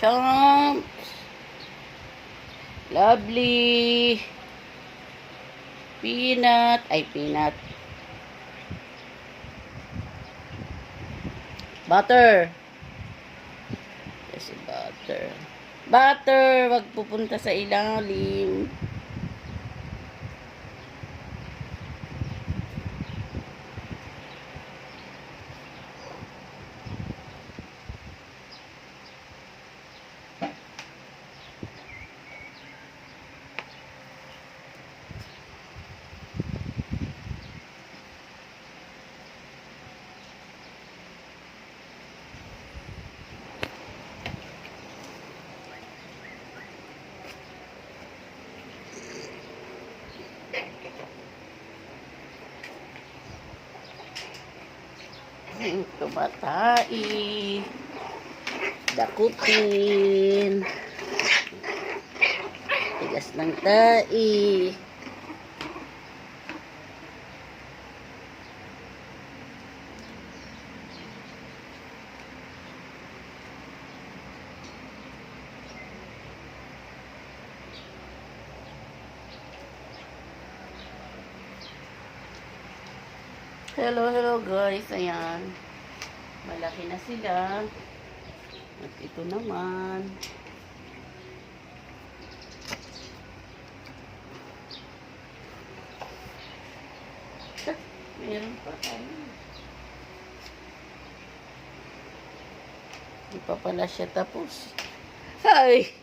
Chomps. Lovely. Peanut. Ay, peanut. Butter. Kasi butter. Butter. Wag pupunta sa ilalim. Tumatai. Dakutin. Tigas ng tai. Hello, hello guys. Ayan. Malaki na sila. At ito naman. Meron pa tayo. Hindi pa pala siya tapos. Ay!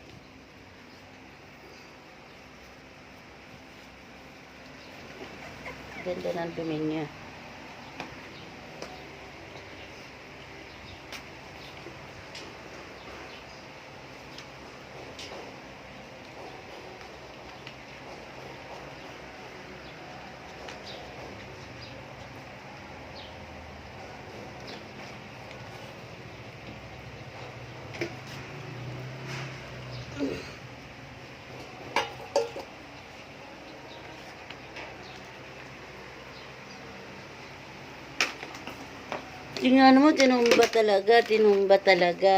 Ganda ng dumi niya. Tingnan mo, tinumba talaga, tinumba talaga.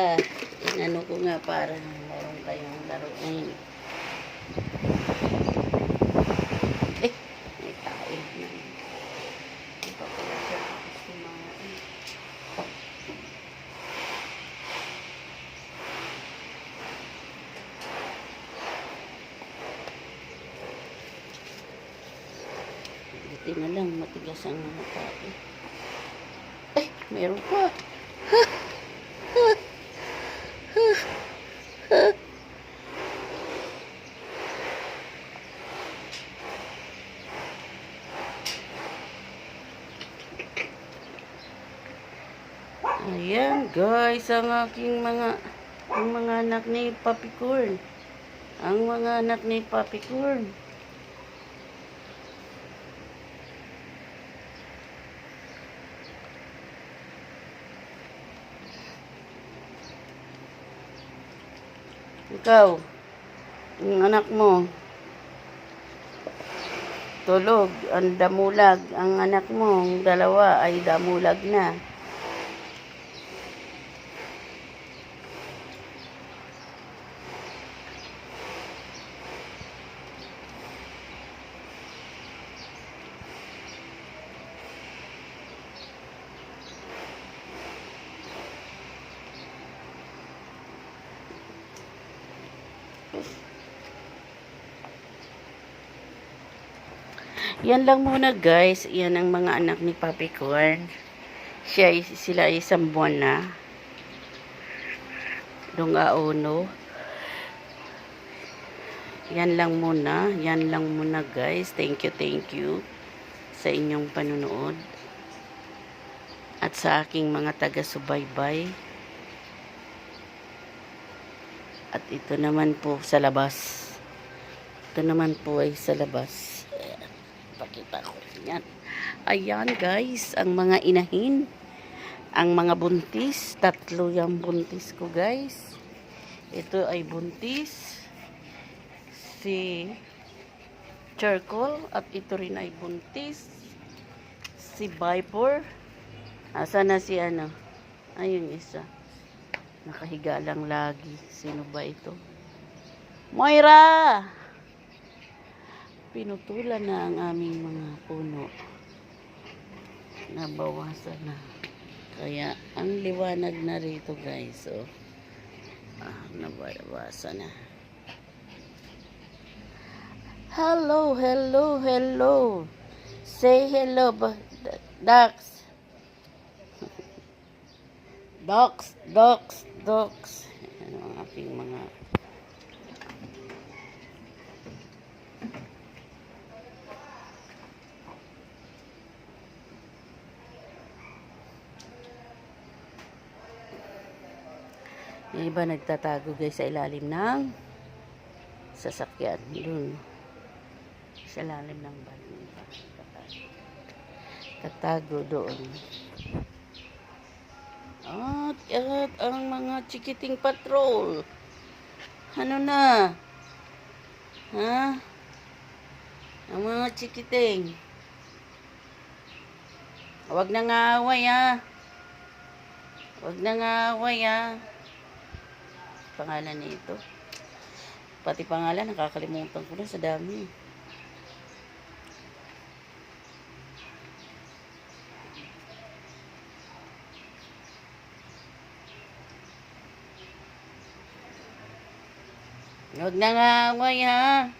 Inano ko nga para meron kayong laro ngayon. Eh, may tao. Buti na lang, matigas ang mga tao. Meron pa. Ayan, guys, ang aking mga ang mga anak ni Papi Corn. Ang mga anak ni Papi Corn. Ikaw, ang anak mo, tulog, ang damulag, ang anak mo, dalawa ay damulag na. Yan lang muna guys. Yan ang mga anak ni Papi Corn. Siya, sila isang buwan na. Dunga uno. Yan lang muna. Yan lang muna guys. Thank you, thank you sa inyong panunood. At sa aking mga taga-subaybay. At ito naman po sa labas. Ito naman po ay sa labas. Pakita ko yan. Ayan guys, ang mga inahin. Ang mga buntis. Tatlo yung buntis ko guys. Ito ay buntis. Si charcoal. At ito rin ay buntis. Si Viper. Asa na si ano? Ayun isa. Nakahiga lang lagi. Sino ba ito? Moira! Pinutulan na ang aming mga puno. Nabawasan na. Kaya ang liwanag na rito guys. So, ah, nabawasan na. Hello, hello, hello. Say hello, ducks. Ducks, ducks, ducks. Ano ang aking mga Yung iba nagtatago guys sa ilalim ng sasakyan. Doon. Sa ilalim ng van. Tatago doon. At, at ang mga chikiting patrol. Ano na? Ha? Ang mga chikiting. Huwag nang away ha. Huwag nang away ha. Pangalan nito. Pati pangalan, nakakalimutan ko na sa dami. Huwag na nga away ha.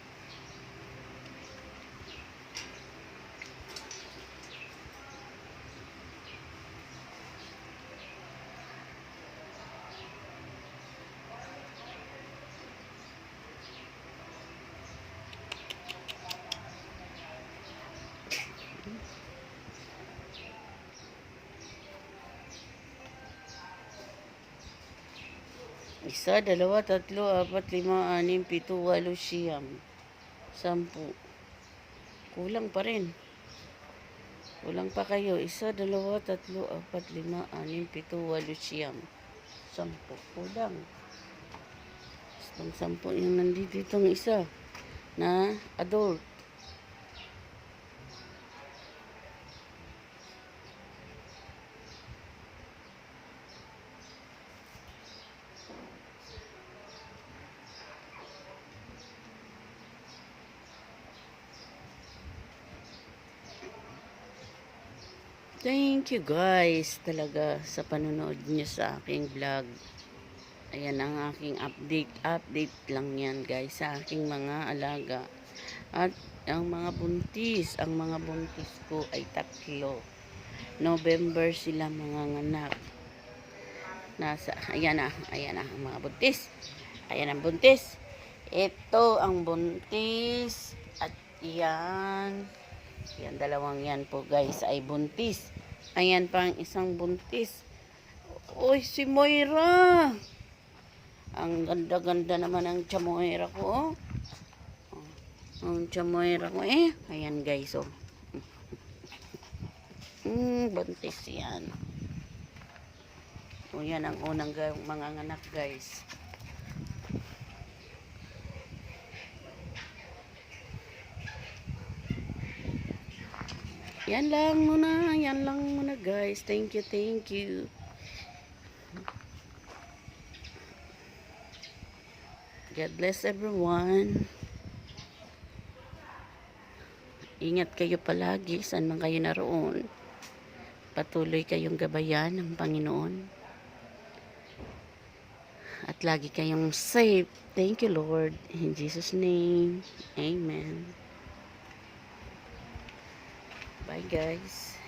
Isa, dalawa, tatlo, apat, lima, anim, pito, walo, siyam. Sampu. Kulang pa rin. Kulang pa kayo. Isa, dalawa, tatlo, apat, lima, anim, pito, walo, siyam. Sampu. Kulang. Itong sampu yung nandito itong isa na adult. Thank you guys talaga sa panonood niyo sa aking vlog. Ayan ang aking update. Update lang yan guys sa aking mga alaga. At ang mga buntis, ang mga buntis ko ay tatlo. November sila mga nganak. Nasa, ayan na, ayan na ang mga buntis. Ayan ang buntis. Ito ang buntis. At yan. Yan, dalawang yan po guys ay buntis. Ayan pa ang isang buntis. Uy, si Moira. Ang ganda-ganda naman ang chamoira ko. Oh. Oh, Ang chamoira ko eh. Ayan guys oh. Hmm, buntis yan. O yan ang unang ga- mga anak guys. Yan lang muna, yan lang muna guys. Thank you, thank you. God bless everyone. Ingat kayo palagi saan man kayo naroon. Patuloy kayong gabayan ng Panginoon. At lagi kayong safe. Thank you, Lord. In Jesus' name, Amen. Bye, guys.